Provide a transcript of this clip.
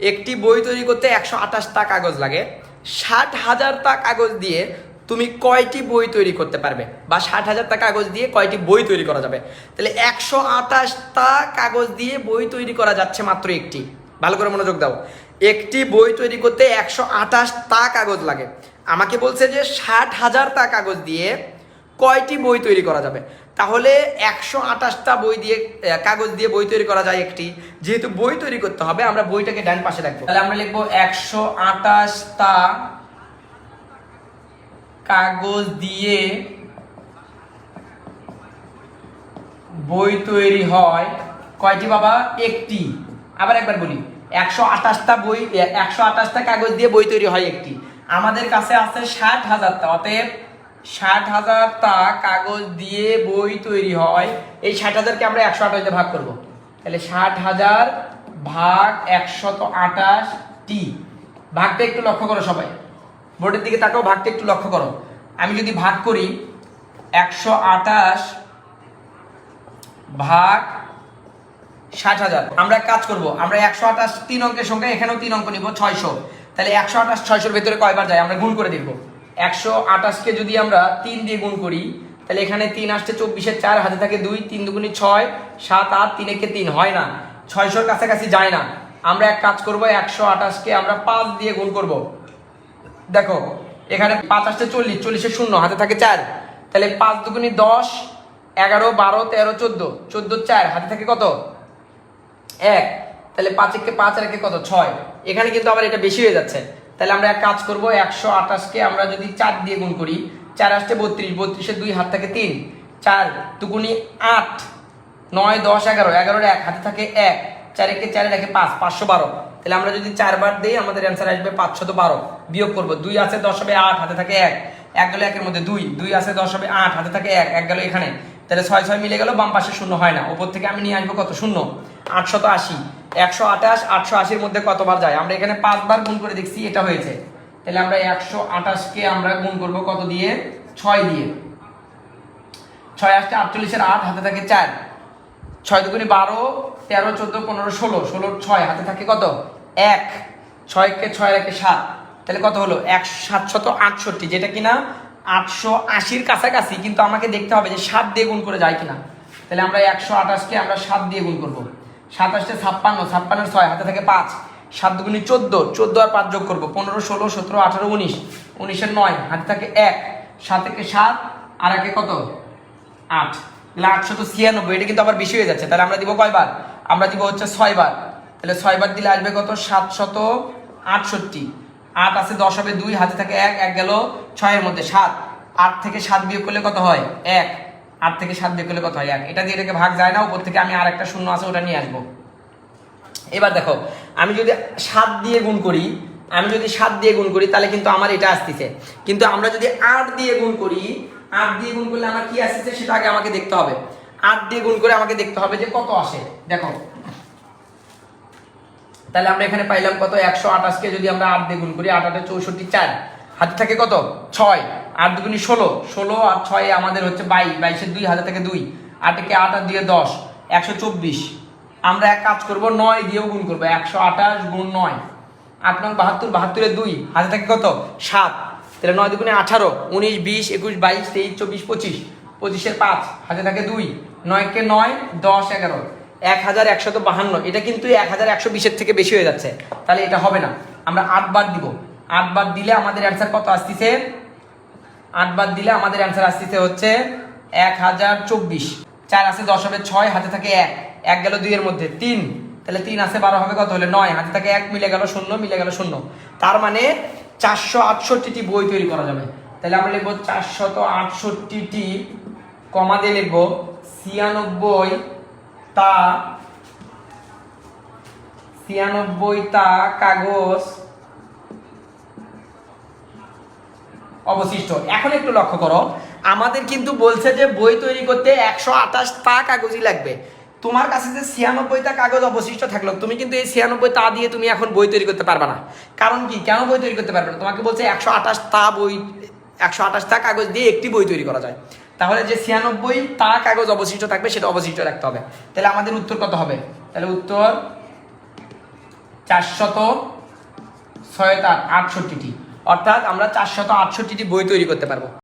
একটি বই তৈরি করতে একশো আঠাশটা কাগজ লাগে। ষাট হাজারটা কাগজ দিয়ে তুমি কয়টি বই তৈরি করতে পারবে? বা ষাট হাজারটা কাগজ দিয়ে কয়টি বই তৈরি করা যাবে? তাহলে একশো আঠাশটা কাগজ দিয়ে বই তৈরি করা যাচ্ছে মাত্র একটি। ভালো করে মনোযোগ দাও। একটি বই তৈরি করতে একশো আঠাশটা কাগজ লাগে। আমাকে বলছে যে ষাট হাজারটা কাগজ দিয়ে কয়টি বই তৈরি করা যাবে? তাহলে একশো আঠাশটা বই দিয়ে কাগজ দিয়ে বই তৈরি করা যায় একটি। যেহেতু বই তৈরি করতে হবে, আমরা বইটাকে ডান পাশে রাখব। তাহলে আমরা লিখব একশো আঠাশটা কাগজ দিয়ে বই তৈরি হয়। কয়টি বাবা? একটি। আবার একবার বলি। একশো আঠাশটা বই একশো আঠাশটা কাগজ দিয়ে বই তৈরি হয় একটি। আমাদের কাছে আছে ষাট হাজারটা, অতএব ষাট হাজারটা কাগজ দিয়ে বই তৈরি হয়। এই ষাট হাজারকে আমরা একশো আঠাশ ভাগ করব। তাহলে ষাট হাজার ভাগ একশত আঠাশ টি। ভাগটা একটু লক্ষ্য করো সবাই। বোর্ডের দিকে তাকাও, ভাগটা একটু লক্ষ্য করো। আমি যদি ভাগ করি, একশো আঠাশ ভাগ ষাট হাজার। আমরা কাজ করব, আমরা একশো আঠাশ তিন অঙ্কের সংখ্যা, এখানেও তিন অঙ্ক নিব, ছয়শো। তাহলে একশো আঠাশ ছয়শোর ভেতরে কয়বার যায়? আমরা গুণ করে দেখব। একশো আঠাশকে যদি আমরা তিন দিয়ে গুণ করি, তাহলে এখানে তিন আসছে চব্বিশের চার, হাতে থাকে দুই, তিন দুগুণি ছয়, সাত, আট, তিন একে তিন, হয় না। ছয়শোর কাছাকাছি যায় না। আমরা এক কাজ করব, একশো আঠাশকে আমরা পাঁচ দিয়ে গুণ করব। দেখো, এখানে পাঁচ আসছে চল্লিশ, চল্লিশে শূন্য, হাতে থাকে চার। তাহলে পাঁচ দুগুনি দশ, এগারো, বারো, তেরো, চোদ্দ চোদ্দ, চার, হাতে থাকে কত? এক। তাহলে পাঁচ একে পাঁচ আর একে কত? ছয়। এখানে কিন্তু আবার এটা বেশি হয়ে যাচ্ছে। তাহলে আমরা এক কাজ করব, একশো আঠাশকে আমরা যদি চার দিয়ে গুণ করি, চার আসছে বত্রিশ বত্রিশের দুই, হাত থাকে তিন, চার দুগুনি আট, নয়, দশ, এগারো, এগারোর এক, হাতে থাকে এক, চার একে চারে একে পাঁচ, পাঁচশো বারো। তাহলে আমরা যদি চারবার দিই, আমাদের অ্যান্সার আসবে পাঁচশত বারো। বিয়োগ করব, দুই আছে দশ হবে আট, হাতে থাকে এক এক গেলো একের মধ্যে দুই দুই আছে দশ হবে আট, হাতে থাকে এক এক গেলো এখানে। তাহলে ছয় ছয় মিলে গেল, বাম পাশে শূন্য হয় না। ওপর থেকে আমি নিয়ে আসব কত? শূন্য। আটশত আশি। একশো আঠাশ, আটশো আশির মধ্যে কতবার যায়? আমরা এখানে পাঁচবার গুণ করে দেখছি, এটা হয়েছে। তাহলে আমরা একশো আঠাশকে আমরা গুণ করব কত দিয়ে? ছয় দিয়ে। ছয় আসছে আটচল্লিশের আট, হাতে থাকে চার। ছয় দুগুনি বারো, তেরো, চোদ্দ, পনেরো, ষোলো। ষোলোর ছয়, হাতে থাকে কত? এক। ছয়কে ছয় রেখে সাত। তাহলে কত হলো? এক সাতশত আটষট্টি, যেটা কিনা আটশো আশির কাছাকাছি, কিন্তু আমাকে দেখতে হবে যে সাত দিয়ে গুণ করে যায় কিনা। তাহলে আমরা একশো আঠাশকে আমরা সাত দিয়ে গুণ করব। সাত আসছে ছাপ্পান্ন, ছাপ্পান্নের ছয়, হাতে থাকে পাঁচ। সাত দুগুনি চোদ্দ চোদ্দ আর পাঁচ যোগ করব, পনেরো, ষোলো, সতেরো, আঠারো, উনিশ। উনিশের নয়, হাতে থাকে এক। সাত থেকে সাত, আর একে কত? আট। তাহলে আটশত ছিয়ানব্বই, এটা কিন্তু আবার বেশি হয়ে যাচ্ছে। তাহলে আমরা দিব কয়বার? আমরা দিব হচ্ছে ছয়বার। তাহলে ছয়বার দিলে আসবে কত? সাতশত আটষট্টি। আট আছে দশ হবে দুই, হাতে থাকে এক এক গেল ছয়ের মধ্যে সাত। আট থেকে সাত বিয়োগ করলে কত হয়? এক। আট থেকে সাত বিয়োগ করলে কত হয়? এক। এটা দিয়ে এটাকে ভাগ যায় না, উপর থেকে আমি আর একটা শূন্য আছে, ওটা নিয়ে আসব। এবার দেখো, আমি যদি সাত দিয়ে গুণ করি, আমি যদি সাত দিয়ে গুণ করি, তাহলে কিন্তু আমার এটা আসতেছে। কিন্তু আমরা যদি আট দিয়ে গুণ করি, আট দিয়ে গুণ করলে আমার কি আসতেছে সেটা আগে আমাকে দেখতে হবে। আট দিয়ে গুণ করে আমাকে দেখতে হবে যে কত আসে। দেখো, তাহলে আমরা এখানে পাইলাম কত? একশো আঠাশকে যদি আমরা আট দিয়ে গুণ করি, আট আটে চৌষট্টি চার। হাতে থাকে কত? ছয়। আট দুগুনি ষোলো ষোলো আর ছয় আমাদের হচ্ছে বাইশ, বাইশের দুই, হাজার থেকে দুই, আটকে আট আর দিয়ে দশ, একশো চব্বিশ। আমরা এক কাজ করব, নয় দিয়েও গুণ করব, একশো আঠাশ গুণ নয়। আট নং বাহাত্তর, বাহাত্তরের দুই, হাজার থেকে কত? সাত। তাহলে নয় দুগুণে আঠারো, উনিশ, বিশ, একুশ, বাইশ, তেইশ, চব্বিশ, পঁচিশ। পঁচিশের পাঁচ হাতে থাকে দুই, নয়কে নয়, দশ, এগারো। এক হাজার একশত বাহান্ন, এটা কিন্তু এক হাজার একশো বিশের থেকে বেশি হয়ে যাচ্ছে। তাহলে এটা হবে না। আমরা আট বার দিব। আট বার দিলে আমাদের অ্যান্সার কত আসতেছে? আট বার দিলে আমাদের অ্যান্সার আসতেছে হচ্ছে এক হাজার চব্বিশ। চার আছে দশ হবে ছয়, হাতে থাকে এক। এক গেল দুইয়ের মধ্যে তিন। তাহলে তিন আছে বারো হবে কত হলে নয়? হাতে থাকে এক, মিলে গেল শূন্য, মিলে গেল শূন্য। তার মানে চারশো আটষট্টিটি বই তৈরি করা যাবে। তাহলে আমরা লিখব চারশত আটষট্টিটি, কমা দিয়ে লিখব ছিয়ানব্বই তা ছিয়ানব্বই তা কাগজ অবশিষ্ট। এখন একটু লক্ষ্য করো। আমাদের কিন্তু বলছে যে বই তৈরি করতে একশো আঠাশ তা কাগজই লাগবে। তোমার কাছে যে ছিয়ানব্বইটা কাগজ অবশিষ্ট থাকল, তুমি কিন্তু এই ছিয়ানব্বই তা দিয়ে তুমি এখন বই তৈরি করতে পারবে না। কারণ কি? কেন বই তৈরি করতে পারবে না? তোমাকে বলছে একশো আঠাশ তা বই, একশো আঠাশ তা কাগজ দিয়ে একটি বই তৈরি করা যায়। তাহলে যে ছিয়ানব্বই তা কাগজ অবশিষ্ট থাকবে, সেটা অবশিষ্ট রাখতে হবে। তাহলে আমাদের উত্তর কত হবে? তাহলে উত্তর চারশত ছয় আটষট্টিটি। অর্থাৎ আমরা চারশত আটষট্টিটি বই তৈরি করতে পারব।